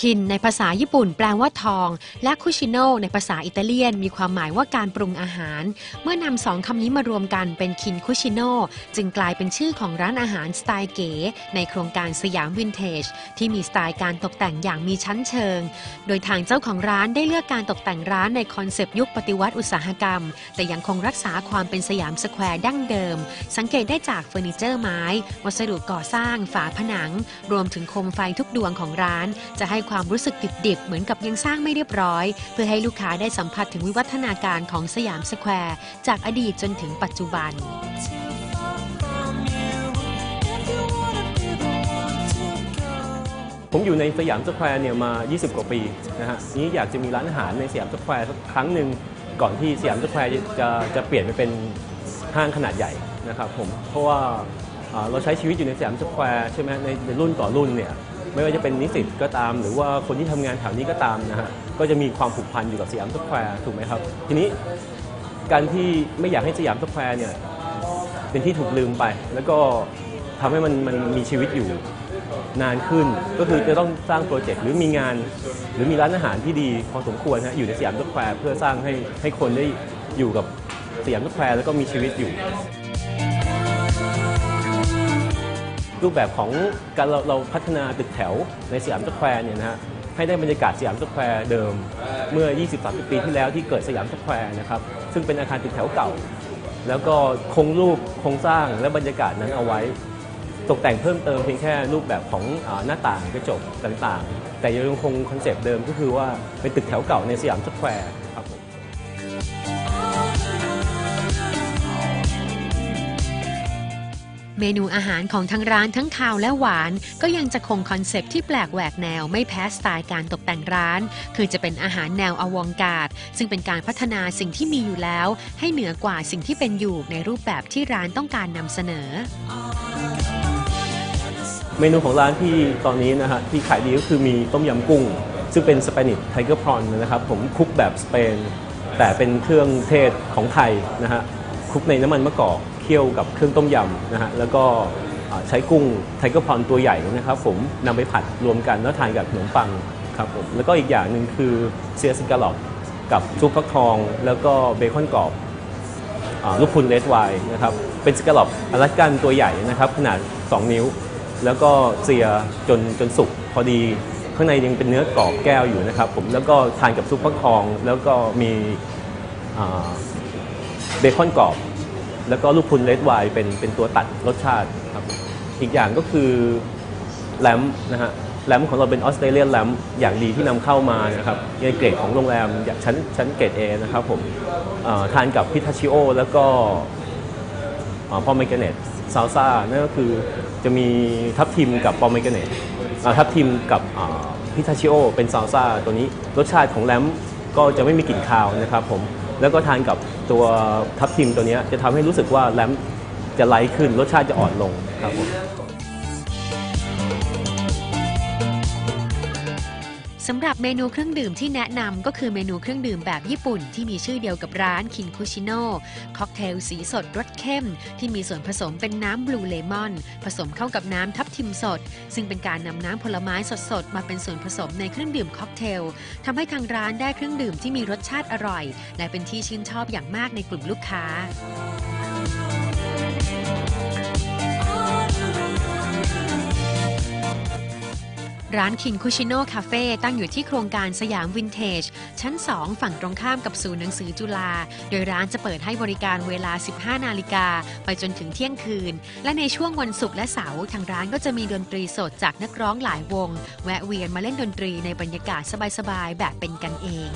คินในภาษาญี่ปุ่นแปลว่าทอง และคุชิโนในภาษาอิตาเลียน มีความหมายว่าการปรุงอาหาร เมื่อนำสองคำนี้มารวมกันเป็นคินคุชิโนจึงกลายเป็นชื่อของร้านอาหารสไตล์เก๋ในโครงการสยามวินเทจ ที่มีสไตล์การตกแต่งอย่างมีชั้นเชิง โดยทางเจ้าของร้านได้เลือกการตกแต่งร้านในคอนเซปต์ยุคปฏิวัติอุตสาหกรรม แต่ยังคงรักษาความเป็นสยามสแควร์ดั้งเดิม สังเกตได้จากเฟอร์นิเจอร์ไม้ วัสดุก่อสร้างฝาผนัง รวมถึงโคมไฟทุกดวงของร้าน จะให้ความรู้สึกดิบๆ เหมือนกับยังสร้างไม่เรียบร้อย เพื่อให้ลูกค้าได้สัมผัสถึงวิวัฒนาการของสยามสแควร์ จากอดีตจนถึงปัจจุบันผมอยู่ในสยามสแควร์เนี่ยมา 20 กว่าปีนะฮะนี้อยากจะมีร้านอาหารในสยามสแควร์สักครั้งหนึ่งก่อนที่สยามสแควร์จะจะเปลี่ยนไปเป็นห้างขนาดใหญ่นะครับผมเพราะว่าเราใช้ชีวิตอยู่ในสยามสแควร์ใช่ไหมในรุ่นต่อรุ่นเนี่ย ไม่ว่าจะเป็นนิสิตก็ตาม หรือว่าคนที่ทำงานแถวนี้ก็ตามนะฮะก็จะมีความผูกพันอยู่กับสยามสแควร์ถูกไหมครับ ทีนี้การที่ไม่อยากให้สยามสแควร์เนี่ยเป็นที่ถูกลืมไป แล้วก็ทำให้มันมันมีชีวิตอยู่นานขึ้น ก็คือจะต้องสร้างโปรเจกต์หรือมีงาน หรือมีร้านอาหารที่ดีพอสมควรฮะอยู่ในสยามสแควร์เพื่อสร้างให้ให้คนได้อยู่กับสยามสแควร์แล้วก็มีชีวิตอยู่ รูปแบบของการเราเราพัฒนาตึกแถวในสยามสแควร์เนี่ยนะฮะให้ได้บรรยากาศสยามสแควร์เดิมเมื่อ 20-30 ปีที่แล้วที่เกิดสยามสแควร์นะครับซึ่งเป็นอาคารตึกแถวเก่า แล้วก็คงรูปโครงสร้างและบรรยากาศนั้นเอาไว้ ตกแต่งเพิ่มเติมเพียงแค่รูปแบบของอาหน้าต่างกระจกต่างๆ แต่ยังคงคอนเซปต์เดิมก็คือว่าเป็นตึกแถวเก่าในสยามสแควร์ เมนูอาหารของทางร้านทั้งคาวและหวาน ก็ยังจะคงคอนเซปต์ที่แปลกแหวกแนวไม่แพ้สไตล์การตกแต่งร้าน คือจะเป็นอาหารแนวอวองการดซึ่งเป็นการพัฒนาสิ่งที่มีอยู่แล้ว ให้เหนือกว่าสิ่งที่เป็นอยู่ในรูปแบบที่ร้านต้องการนำเสนอ เมนูของร้านที่ตอนนี้นะฮะที่ขายดีก็คือมีต้มยำกุ้ง ซึ่งเป็นสเปนิชไทเกอร์พรอนนะครับผมคุกแบบสเปน แต่เป็นเครื่องเทศของไทยนะฮะคลุกในน้ำมันมะกอก คี่ยวกับเครื่องต้มยำนะฮะแล้วก็ใช้กุ้งไทเกอร์พรอนตัวใหญ่นะครับผมนำไปผัดรวมกันแล้วทานกับขนมปังครับผมแล้วก็อีกอย่างหนึ่งคือเซียสกาลอปกับซุปฟักทอง แล้วก็เบคอนกรอบอลูกพุนเลดไวน์นะครับเป็นสกาลอปอลาสกันตัวใหญ่นะครับขนาด 2 นิ้ว แล้วก็เสียจนจนสุกพอดีข้างในยังเป็นเนื้อกรอบแก้วอยู่นะครับผมแล้วก็ทานกับซุปฟักทอง แล้วก็มีเบคอนกรอบ แล้วก็ลูกพุนเลดไวน์เป็นเป็นตัวตัดรสชาติครับอีกอย่างก็คือแลมนะฮะแลมของเราเป็นออสเตรเลียนแลมอย่างดีที่นำเข้ามานะครับในเกรดของโรงแรมอย่างชั้นชั้นเกรด A นะครับผมทานกับพิทาชิโอแล้วก็พอมเมกเนตซาลซ่านั่นก็คือจะมีทับทิมกับปอมเมกเนตทับทิมกับพิทาชิโอเป็นซาลซ่าตัวนี้รสชาติของแลมก็จะไม่มีกลิ่นคาวนะครับผม แล้วก็ทานกับตัวทับทิมตัวเนี้ยจะทำให้รู้สึกว่าแรมจะไลท์ขึ้นรสชาติจะอ่อนลงครับผม สำหรับเมนูเครื่องดื่มที่แนะนำก็คือเมนูเครื่องดื่มแบบญี่ปุ่น ที่มีชื่อเดียวกับร้านคินคุชิโน่ค็อกเทลสีสดรสเข้ม ที่มีส่วนผสมเป็นน้ำบลูเลมอน ผสมเข้ากับน้ำทับทิมสด ซึ่งเป็นการนำน้ำผลไม้สดๆ มาเป็นส่วนผสมในเครื่องดื่มค็อกเทลทำให้ทางร้านได้เครื่องดื่มที่มีรสชาติอร่อย และเป็นที่ชื่นชอบอย่างมากในกลุ่มลูกค้า ร้านคินคุชิโน่คาเฟ่ตั้งอยู่ที่โครงการสยามวินเทจ ชั้น 2 ฝั่งตรงข้ามกับศูนย์หนังสือจุฬา โดยร้านจะเปิดให้บริการเวลา 15 นาฬิกา ไปจนถึงเที่ยงคืน และในช่วงวันศุกร์และเสาร์ทางร้านก็จะมีดนตรีสดจากนักร้องหลายวง แวะเวียนมาเล่นดนตรีในบรรยากาศสบายๆ แบบเป็นกันเอง